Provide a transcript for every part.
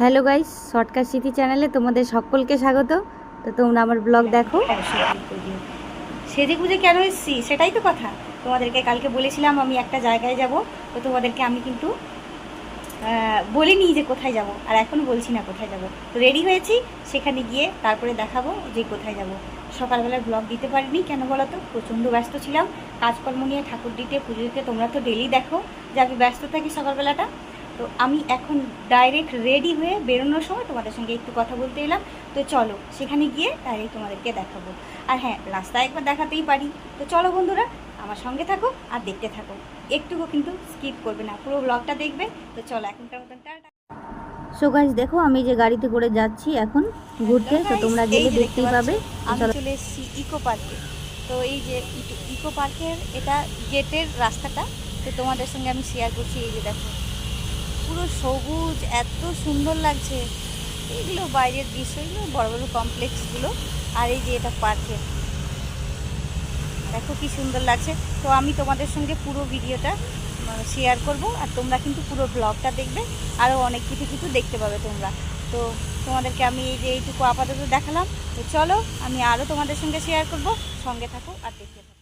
Hello guys, shortcut স্মৃতি চ্যানেলে তোমাদের সকলকে স্বাগত। তো তোমরা আমার ব্লগ দেখো। সেজে গুজে কেন এসেছি? সেটাই তো কথা। তোমাদেরকে কালকে বলেছিলাম আমি একটা জায়গায় যাব। তো তোমাদেরকে আমি কিন্তু বলিনি যে কোথায় যাব। আর এখন বলছি না কোথায় যাব। তো রেডি হয়েছি, সেখানে গিয়ে তারপরে দেখাবো যে কোথায় যাব। সকালবেলা ব্লগ দিতে পারিনি, কেন বলো তো? প্রচণ্ড ব্যস্ত ছিলাম। কাজকর্ম নিয়ে ঠাকুর দিতে, পুজো দিতে তোমরা তো ডেলি দেখো যে আমি ব্যস্ত থাকি সকালবেলাটা। তো আমি এখন ডাইরেক্ট রেডি হয়ে বেরোনোর সময় তোমাদের সঙ্গে একটু কথা বলতে এলাম। তো চলো সেখানে গিয়ে ডাইরেক্ট তোমাদেরকে দেখাবো। আর হ্যাঁ রাস্তায় একবার দেখাতেই পারি। তো চলো বন্ধুরা আমার সঙ্গে থাকো আর দেখতে থাকো। একটুকু কিন্তু স্কিপ করবে না পুরো ব্লগটা দেখবে। তো চলো এখনকার মতন টাটা। সো গাইস দেখো আমি যে গাড়িতে করে যাচ্ছি এখন ঘুরতে তো তোমরা গেলে দেখতেই দেখতে পাবে। আমি চলে। এসেছি ইকো পার্কে তো এই যে ইকো- ইকো পার্কের এটা গেটের রাস্তাটা তো তোমাদের সঙ্গে আমি শেয়ার করছি এই যে দেখো। পুরো সবুজ, এত সুন্দর লাগছে। এগুলো বাইরের দৃশ্য এগুলো বড় বড় কমপ্লেক্সগুলো আর এই যে এটা পার্কের দেখো কি সুন্দর লাগছে। তো আমি তোমাদের সঙ্গে পুরো ভিডিওটা শেয়ার করব। আর তোমরা কিন্তু পুরো ব্লগটা দেখবে। আরও অনেক কিছু কিছু দেখতে পাবে তোমরা। তো তোমাদেরকে আমি এই যে এইটুকু আপাতত দেখালাম। তো চলো, আমি আরও তোমাদের সঙ্গে শেয়ার করব। সঙ্গে থাকো আর দেখতে থাকো।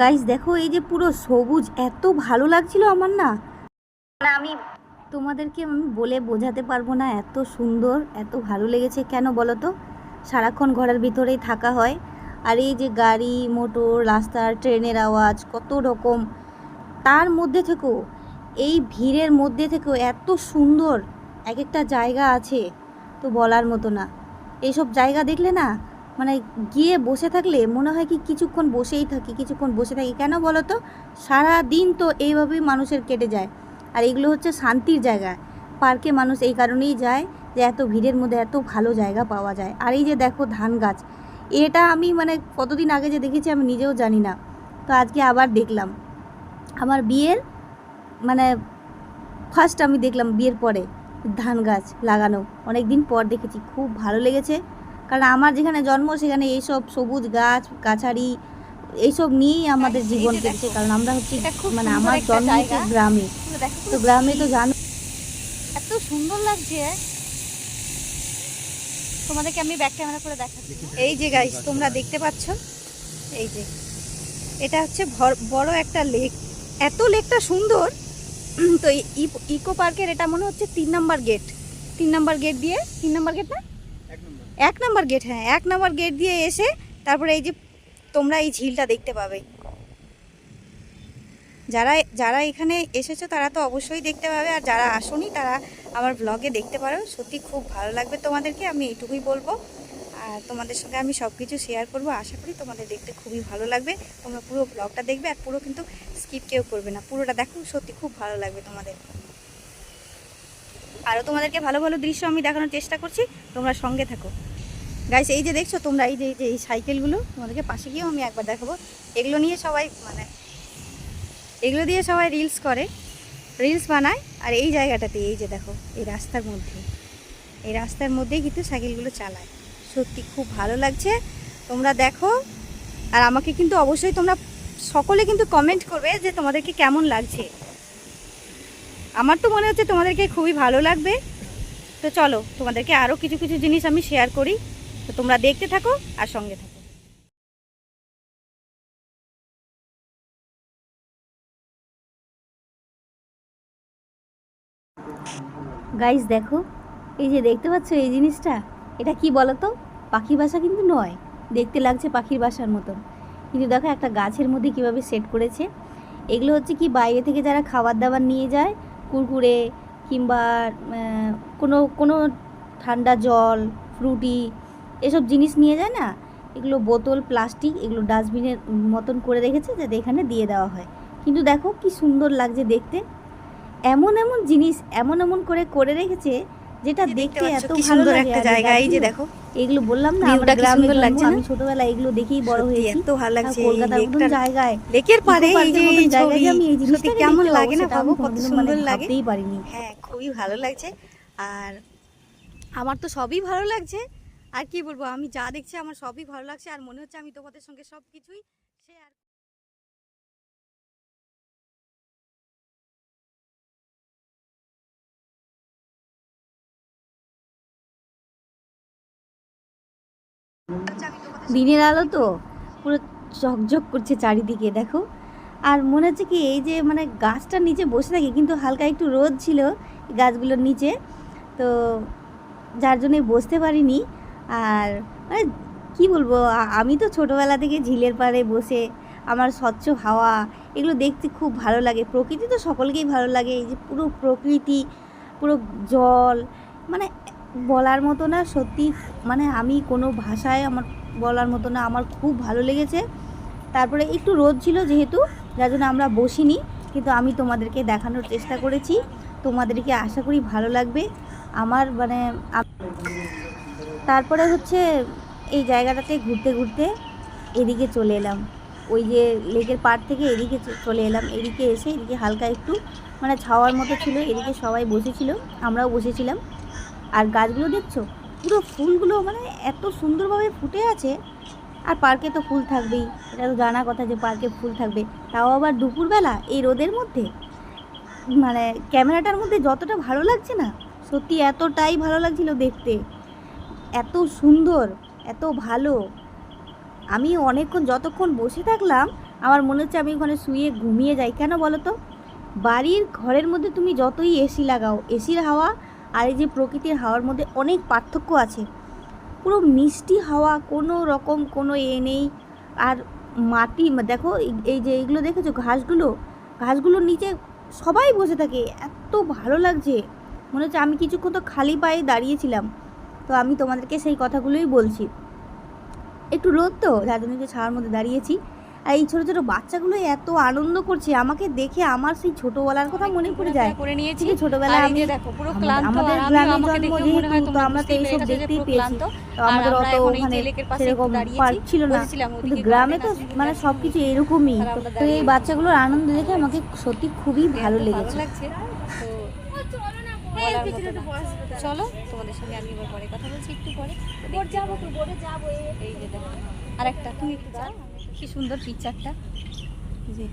গাইস দেখো, এই যে পুরো সবুজ, এত ভালো লাগছিল আমার না। মানে আমি তোমাদেরকে আমি বলে বোঝাতে পারব না এত সুন্দর, এত ভালো লেগেছে। কেন বলো তো? সারাক্ষণ ঘরের ভিতরেই থাকা হয়। আর এই যে গাড়ি, মোটর, রাস্তার ট্রেনের আওয়াজ, কত রকম। তার মধ্যে থেকেও, এই ভিড়ের মধ্যে থেকেও এত সুন্দর। এক একটা জায়গা আছে, তো বলার মতো না। এইসব জায়গা দেখলে না মানে গিয়ে বসে থাকলে মনে হয় কি কিছুক্ষণ বসেই থাকি, কিছুক্ষণ বসে থাকি। কেন বলো তো সারা দিন তো এইভাবেই মানুষের কেটে যায়। আর এগুলো হচ্ছে শান্তির জায়গা। পার্কে মানুষ এই কারণেই যায় যে এত ভিড়ের মধ্যে এত ভালো জায়গা পাওয়া যায়। আর এই যে দেখো ধান গাছ, এটা আমি মানে কতদিন আগে যে দেখেছি আমি নিজেও জানি না। তো আজকে আবার দেখলাম। আমার বিয়ের মানে ফার্স্ট আমি দেখলাম বিয়ের পরে ধান গাছ লাগানো। অনেক দিন পর দেখেছি, খুব ভালো লেগেছে। কারণ আমার যেখানে জন্ম সেখানে এইসব সবুজ গাছ গাছারি এইসব নিয়েই আমাদের জীবন কেটেছে। কারণ আমরা হচ্ছে মানে আমার জন্ম হচ্ছে গ্রামে। তো গ্রামে তো। জানো এত সুন্দর লাগছে। তোমাদেরকে আমি ব্যাক ক্যামেরা করে দেখাচ্ছি। এই যে গাইস তোমরা দেখতে পাচ্ছ? এই যে এটা হচ্ছে বড় একটা লেক এত লেকটা সুন্দর। তো ইকো পার্কের এটা মনে হচ্ছে তিন নাম্বার গেট তিন নাম্বার গেট দিয়ে তিন নাম্বার গেট না? এক নাম্বার গেট হ্যাঁ এক নাম্বার গেট দিয়ে এসে তারপরে এই যে তোমরা এই ঝিলটা দেখতে পাবে। যারা যারা এখানে এসেছ তারা তো অবশ্যই দেখতে পাবে, আর যারা আসোনি তারা আমার ব্লগে দেখতে পারো। সত্যি খুব ভালো লাগবে তোমাদেরকে, আমি এইটুকুই বলব। আর তোমাদের সঙ্গে আমি সব কিছু শেয়ার করব। আশা করি তোমাদের দেখতে খুবই ভালো লাগবে। তোমরা পুরো ব্লগটা দেখবে, আর পুরো কিন্তু স্কিপ কেউ করবে না। পুরোটা দেখো, সত্যি খুব ভালো লাগবে তোমাদের। আরও তোমাদেরকে ভালো ভালো দৃশ্য আমি দেখানোর চেষ্টা করছি। তোমরা সঙ্গে থাকো। গাইস এই যে দেখছ তোমরা, এই যে এই যে, এই সাইকেলগুলো তোমাদেরকে পাশে গিয়েও আমি একবার দেখাবো। এগুলো নিয়ে সবাই মানে এগুলো দিয়ে সবাই রিলস করে রিলস বানায়। আর এই জায়গাটাতে, এই যে দেখো, এই রাস্তার মধ্যে, এই রাস্তার মধ্যেই কিন্তু সাইকেলগুলো চালায়। সত্যি খুব ভালো লাগছে। তোমরা দেখো। আর আমাকে কিন্তু অবশ্যই তোমরা সকলে কিন্তু কমেন্ট করবে যে তোমাদেরকে কেমন লাগছে। আমার তো মনে হচ্ছে তোমাদেরকে খুবই ভালো লাগবে। তো চলো, তোমাদেরকে আরও কিছু কিছু জিনিস আমি শেয়ার করি। তো তোমরা দেখতে থাকো আর সঙ্গে থাকো। গাইস দেখো, এই যে দেখতে পাচ্ছ এই জিনিসটা? এটা কি বলো তো পাখি বাসা কিন্তু নয়। দেখতে লাগছে পাখির বাসার মতন। কিন্তু দেখো একটা গাছের মধ্যে কীভাবে সেট করেছে। এগুলো হচ্ছে কি বাইরে থেকে যারা খাবার দাবার নিয়ে যায় কুরকুরে কিংবা কোনো কোনো ঠান্ডা জল, ফ্রুটি, এসব জিনিস নিয়ে যায় না? এগুলো বোতল, প্লাস্টিক, এগুলো ডাস্টবিনের মতন করে রেখেছে যাতে এখানে দিয়ে দেওয়া হয়। কিন্তু দেখো কি সুন্দর লাগছে দেখতে। এমন এমন জিনিস এমন এমন করে করে রেখেছে যেটা দেখতে এত ভালো একটা জায়গা এই যে দেখো, এগুলো বললাম না আমরা গ্রামে লাগছে না? আমি ছোটবেলায় এগুলো দেখেই বড় হয়েছি। এত ভালো লাগছে এই কলকাতার মতন জায়গায় লেকের পারে এই যে মতন জায়গায় আমি এই সত্যি জিনিসটাকে কেমন লাগে না ভাবো? কত সুন্দর মানে লাগে। ভাবতেই পারিনি। হ্যাঁ খুবই ভালো লাগছে। আর আমার তো সবই ভালো লাগছে। আর কি বলব আমি যা দেখছি আমার সবই ভালো লাগছে। আর মনে হচ্ছে আমি তোমাদের সঙ্গে সব কিছুই শেয়ার দিনের আলো তো, পুরো ঝকঝক করছে চারিদিকে, দেখো। আর মনে হচ্ছে কি, এই যে মানে গাছটার নিচে বসে থাকি, কিন্তু হালকা একটু রোদ ছিল গাছগুলোর নিচে। তো যার জন্যে বসতে পারিনি। আর মানে কী বলব আমি তো ছোটোবেলা থেকে ঝিলের পাড়ে বসে, আমার স্বচ্ছ হাওয়া, এগুলো দেখতে খুব ভালো লাগে। প্রকৃতি তো সকলকেই ভালো লাগে, এই যে পুরো প্রকৃতি, পুরো জল মানে বলার মতো না, সত্যি মানে আমি কোনো ভাষায় আমার বলার মতো না, আমার খুব ভালো লেগেছে। তারপরে একটু রোদ ছিল যেহেতু, যার জন্য আমরা বসিনি, কিন্তু আমি তোমাদেরকে দেখানোর চেষ্টা করেছি। তোমাদেরকে আশা করি ভালো লাগবে। আমার মানে তারপরে হচ্ছে এই জায়গাটাতে ঘুরতে ঘুরতে এদিকে চলে এলাম। ওই যে লেকের পাড় থেকে এদিকে চলে এলাম। এদিকে এসে এদিকে হালকা একটু মানে ছাওয়ার মতো ছিল, এদিকে সবাই বসেছিল, আমরাও বসেছিলাম। আর গাছগুলো দেখছ? পুরো ফুলগুলো মানে এত সুন্দরভাবে ফুটে আছে। আর পার্কে তো ফুল থাকবেই। এটা তো জানা কথা যে পার্কে ফুল থাকবে। তাও আবার দুপুরবেলা, এই রোদের মধ্যে? মানে ক্যামেরাটার মধ্যে যতটা ভালো লাগছে না, সত্যি এতটাই ভালো লাগছিল দেখতে। এত সুন্দর, এত ভালো। আমি অনেকক্ষণ যতক্ষণ বসে থাকলাম, আমার মনে হচ্ছে আমি ওখানে শুয়ে ঘুমিয়ে যাই। কেন বলো তো? বাড়ির ঘরের মধ্যে তুমি যতই এসি লাগাও, এসির হাওয়া আর এই যে প্রকৃতির হাওয়ার মধ্যে অনেক পার্থক্য আছে। পুরো মিষ্টি হাওয়া, কোনো রকম কোনো এ নেই। আর মাটি, দেখো, এই- যে এইগুলো দেখেছ, ঘাসগুলো? ঘাসগুলোর নিচে সবাই বসে থাকে, এত ভালো লাগছে। মনে হচ্ছে আমি কিছুক্ষণ তো খালি পায়ে দাঁড়িয়েছিলাম। তো আমি তোমাদেরকে সেই কথাগুলোই বলছি। একটু রোদ তো, যার জন্য ছাওয়ার মধ্যে দাঁড়িয়েছি। আর এই ছোটো ছোটো বাচ্চাগুলো এত আনন্দ করছে আমাকে দেখে আমার সেই ছোটোবেলার কথা মনে পড়ে যায়। করে নিয়েছি। ছোটোবেলায় আমি দেখো পুরো আমাদের- ক্লান্ত আমাদের গ্রামে জন্ম যেহেতু, তো আমরা তো এইসব দেখতেই পেয়েছি। তো আমাদের অত ওখানে সেরকম ছিল না। কিন্তু গ্রামে তো মানে সব কিছু এরকমই। তো এই বাচ্চাগুলোর আনন্দ দেখে আমাকে সত্যি খুবই ভালো লেগেছে। চলো তোমাদের সঙ্গে আমি এবার পরে কথা বলছি একটু পরে। এই যে দেখো। আর একটা তুমি কি সুন্দর পিকচারটা যে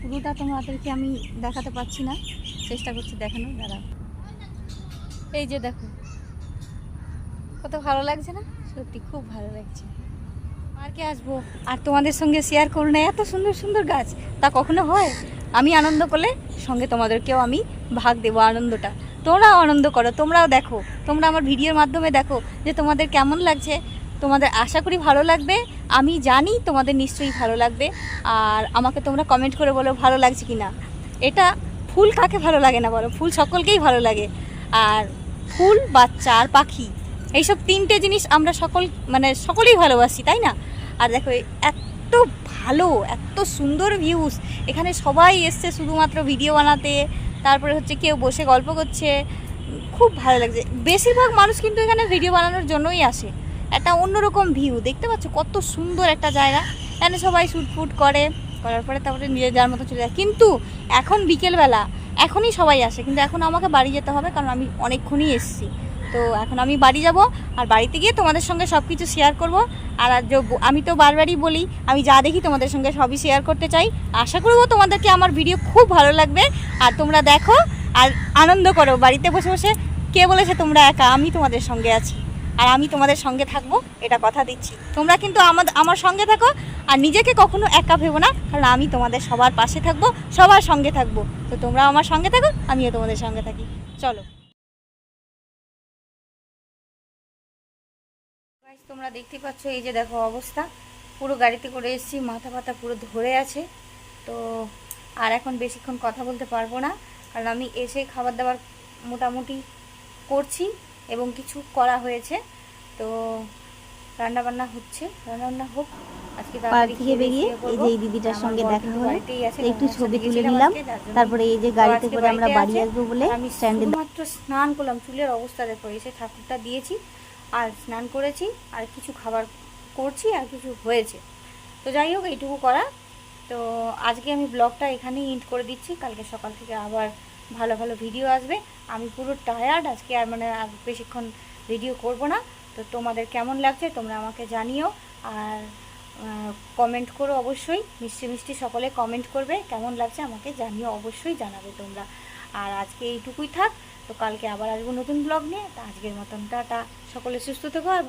পুরোটা তোমাদেরকে আমি দেখাতে পারছি না। চেষ্টা করছি দেখানোর, দাঁড়াও। এই যে দেখো। কত ভালো লাগছে না? সত্যি খুব ভালো লাগছে। পার্কে আসব? আর তোমাদের সঙ্গে শেয়ার করো না, এত সুন্দর সুন্দর গাছ। তা কখনো হয়? আমি আনন্দ করলে সঙ্গে তোমাদেরকেও আমি ভাগ দেবো আনন্দটা। তোমরাও আনন্দ করো, তোমরাও দেখো। তোমরা আমার ভিডিওর মাধ্যমে দেখো যে তোমাদের কেমন লাগছে। তোমাদের আশা করি ভালো লাগবে। আমি জানি তোমাদের নিশ্চয়ই ভালো লাগবে। আর আমাকে তোমরা কমেন্ট করে বলো ভালো লাগছে কি না এটা ফুল কাকে ভালো লাগে না বলো? ফুল সকলকেই ভালো লাগে। আর ফুল, বাচ্চা আর পাখি, এইসব তিনটে জিনিস আমরা সকল মানে সকলেই ভালোবাসি, তাই না? আর দেখো, এত ভালো, এত সুন্দর ভিউজ এখানে সবাই এসছে শুধুমাত্র ভিডিও বানাতে। তারপরে হচ্ছে কেউ বসে গল্প করছে। খুব ভালো লাগছে। বেশিরভাগ মানুষ কিন্তু এখানে ভিডিও বানানোর জন্যই আসে। একটা অন্যরকম ভিউ দেখতে পাচ্ছ কত সুন্দর একটা জায়গা। এখানে সবাই শ্যুট ফুট করে, করার পরে তারপরে নিজে যার মতো চলে যায়। কিন্তু এখন বিকেলবেলা, এখনই সবাই আসে, কিন্তু এখন আমাকে বাড়ি যেতে হবে কারণ আমি অনেকক্ষণই এসেছি। তো এখন আমি বাড়ি যাব আর বাড়িতে গিয়ে তোমাদের সঙ্গে সব কিছু শেয়ার করব। আর আর আমি তো বারবারই বলি, আমি যা দেখি তোমাদের সঙ্গে সবই শেয়ার করতে চাই। আশা করব তোমাদেরকে আমার ভিডিও খুব ভালো লাগবে। আর তোমরা দেখো আর আনন্দ করো বাড়িতে বসে বসে। কে বলেছে তোমরা একা? আমি তোমাদের সঙ্গে আছি। আর আমি তোমাদের সঙ্গে থাকব, এটা কথা দিচ্ছি। তোমরা কিন্তু আমাদের আমার সঙ্গে থাকো, আর নিজেকে কখনো একা ভেবো না, কারণ আমি তোমাদের সবার পাশে থাকব, সবার সঙ্গে থাকব। তো তোমরা আমার সঙ্গে থাকো, আমিও তোমাদের সঙ্গে থাকি। চলো। তোমরা দেখতে পাচ্ছ, এই যে দেখো অবস্থা। পুরো গাড়িতে করে এসেছি, মাথা পাতা পুরো ধরে আছে। তো আর এখন বেশিক্ষণ কথা বলতে পারব না, কারণ আমি এসে খাবার দাবার মোটামুটি করছি। এবং কিছু করা হয়েছে। তো রান্না বান্না হচ্ছে। রান্না বান্না হোক আজকে পার্ক থেকে বেরিয়ে এই যে এই দিদিটার সঙ্গে দেখা হলো একটু ছবি তুলে নিলাম। আজকে, যার জন্য। তারপরে এই যে গাড়িতে করে আমরা বাড়ি আসব বলে আমি স্ট্যান্ডে শুধুমাত্র স্নান করলাম চুলের অবস্থা দেখো এসে ঠাকুরটা দিয়েছি আর স্নান করেছি আর কিছু খাবার করছি আর কিছু হয়েছে। তো যাই হোক এইটুকু করা। তো আজকে আমি ব্লগটা এখানেই ইন্ড করে দিচ্ছি। কালকে সকাল থেকে আবার ভালো ভালো ভিডিও আসবে। আমি পুরো টায়ার্ড আজকে আর মানে আর বেশিক্ষণ ভিডিও করব না। তো তোমাদের কেমন লাগছে তোমরা আমাকে জানিও। আর কমেন্ট করো অবশ্যই। মিষ্টি মিষ্টি সকলে কমেন্ট করবে। কেমন লাগছে আমাকে জানিও অবশ্যই জানাবে তোমরা। আর আজকে এইটুকুই থাক। তো কালকে আবার আসব নতুন ব্লগ নিয়ে। তা আজকের মতন, টাটা। সকলে সুস্থ থেকো আর